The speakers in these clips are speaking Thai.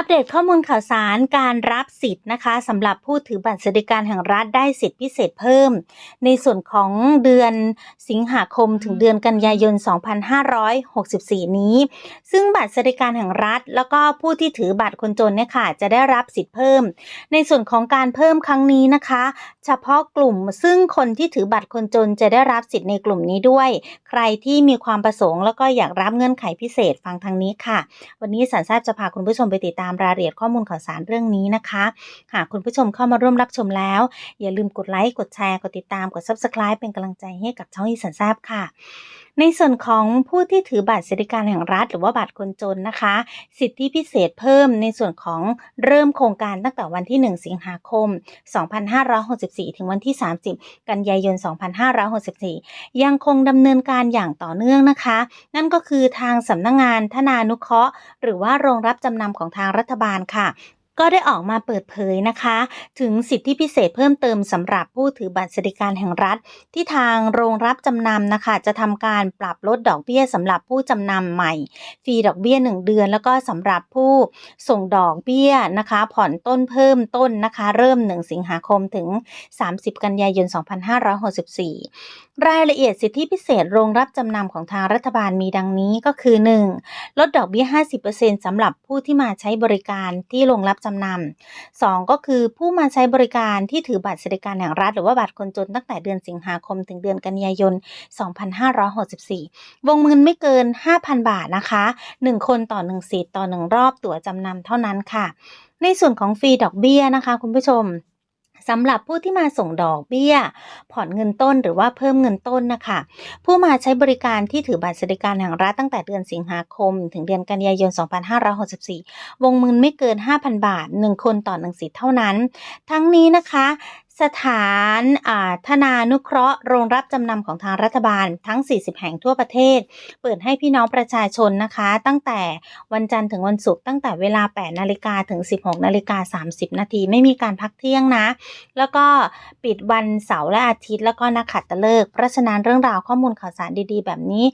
อัปเดตข้อมูลข่าวสารการรับสิทธิ์นะคะสำหรับผู้ถือบัตรสวัสดิการแห่งรัฐได้สิทธิพิเศษเพิ่ม ในส่วนของเดือนสิงหาคมถึงเดือนกันยายน 2564 นี้ ซึ่งบัตรสวัสดิการแห่งรัฐ แล้วก็ผู้ที่ถือบัตรคนจนเนี่ยค่ะจะได้รับสิทธิ์เพิ่ม ในส่วนของการเพิ่มครั้งนี้นะคะ เฉพาะกลุ่มซึ่งคนที่ถือบัตรคนจนจะได้รับสิทธิ์ในกลุ่มนี้ด้วย ใครที่มีความประสงค์ แล้วก็อยากรับเงื่อนไขพิเศษฟังทางนี้ค่ะ วันนี้สันทราบจะพาคุณผู้ชมไปติดตามามรายละเอียดข้อมูลข่าวสารเรื่องนี้นะคะ หากคุณผู้ชมเข้ามาร่วมรับชมแล้ว อย่าลืมกดไลค์ กดแชร์ กดติดตาม กด Subscribe เป็นกำลังใจให้กับช่องอีสันทราบค่ะ ในส่วนของผู้ที่ถือบัตรสวัสดิการแห่งรัฐ หรือว่าบัตรคนจนนะคะ สิทธิพิเศษเพิ่มในส่วนของเริ่มโครงการตั้งแต่วันที่ 1 สิงหาคม 2564 ถึงวันที่ 30 กันยายน 2564 ยังคงดำเนินการอย่างต่อเนื่องนะคะ นั่นก็คือทางสำนักงงานธนานุเคราะห์ หรือว่าโรงรับจำนำของทางรัฐบาลค่ะ ก็ได้ออกมาเปิดเผยนะคะ ถึงสิทธิพิเศษเพิ่มเติมสำหรับผู้ถือบัตรสวัสดิการแห่งรัฐ ที่ทางโรงรับจำนำนะคะ จะทำการปรับลดดอกเบี้ยสำหรับผู้จำนำใหม่ ฟรีดอกเบี้ย 1 เดือน แล้วก็สำหรับผู้ส่งดอกเบี้ยนะคะ ผ่อนต้นเพิ่มต้นนะคะ เริ่ม 1 สิงหาคมถึง 30 กันยายน 2564 รายละเอียดสิทธิพิเศษโรงรับจำนำของทางรัฐบาลมีดังนี้ก็คือ 1. ลดดอกเบี้ย 50%สำหรับผู้ที่มาใช้บริการที่โรงรับจำนำ 2. ก็คือผู้มาใช้บริการที่ถือบัตรสวัสดิการแห่งรัฐ หรือว่าบัตรคนจนตั้งแต่เดือนสิงหาคมถึงเดือนกันยายน 2564 วงเงินไม่เกิน 5,000 บาทนะคะ 1 คนต่อ 1 สิทธิ์ต่อ 1 รอบตั๋วจำนำเท่านั้นค่ะ ในส่วนของฟรีดอกเบี้ยนะคะ คุณผู้ชม สำหรับผู้ที่มาส่งดอกเบี้ย ผ่อนเงินต้นหรือว่าเพิ่มเงินต้นนะคะ ผู้มาใช้บริการที่ถือบัตรสวัสดิการแห่งรัฐตั้งแต่เดือนสิงหาคม ถึงเดือนกันยายน 2564 วงเงินไม่เกิน 5,000 บาท 1 คนต่อ1สิทธิ์เท่านั้น ทั้งนี้นะคะ สถานธนานุเคราะห์โรงรับจำนำของทางรัฐบาลทั้ง 40 แห่งทั่วประเทศ เปิดให้พี่น้องประชาชนนะคะ ตั้งแต่วันจันทร์ถึงวันศุกร์ตั้งแต่เวลา 8 นาฬิกาถึง 16 นาฬิกา 30 นาทีไม่มีการพักเที่ยงนะ แล้วก็ปิดวันเสาร์และอาทิตย์แล้วก็นักขัตฤกษ์เพราะฉะนั้นเรื่องราวข้อมูลข่าวสารดีๆ แบบนี้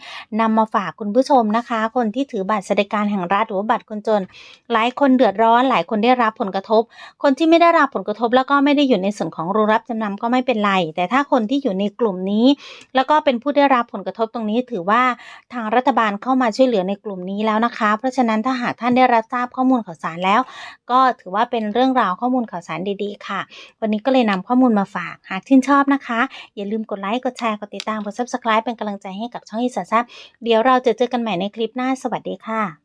นำมาฝากคุณผู้ชมนะคะ คนที่ถือบัตรสวัสดิการแห่งรัฐหรือบัตรคนจน หลายคนเดือดร้อน หลายคนได้รับผลกระทบ คนที่ไม่ได้รับผลกระทบแล้วก็ไม่ได้อยู่ในส่วนของโรงรับจำนำก็ไม่เป็นไร แต่ถ้าคนที่อยู่ในกลุ่มนี้ แล้วก็เป็นผู้ได้รับผลกระทบตรงนี้ ถือว่าทางรัฐบาลเข้ามาช่วยเหลือในกลุ่มนี้แล้วนะคะ เพราะฉะนั้นถ้าหากท่านได้รับทราบข้อมูลข่าวสารแล้ว ก็ถือว่าเป็นเรื่องราวข้อมูลข่าวสารดีๆ ค่ะ วันนี้ก็เลยนำข้อมูลมาฝากหากชื่นชอบนะคะ อย่าลืมกดไลค์กดแชร์กดติดตามกด subscribe เป็นกำลังใจให้กับช่องอีสานแซบเดี๋ยวเราจะเจอกันใหม่ในคลิปหน้าสวัสดีค่ะ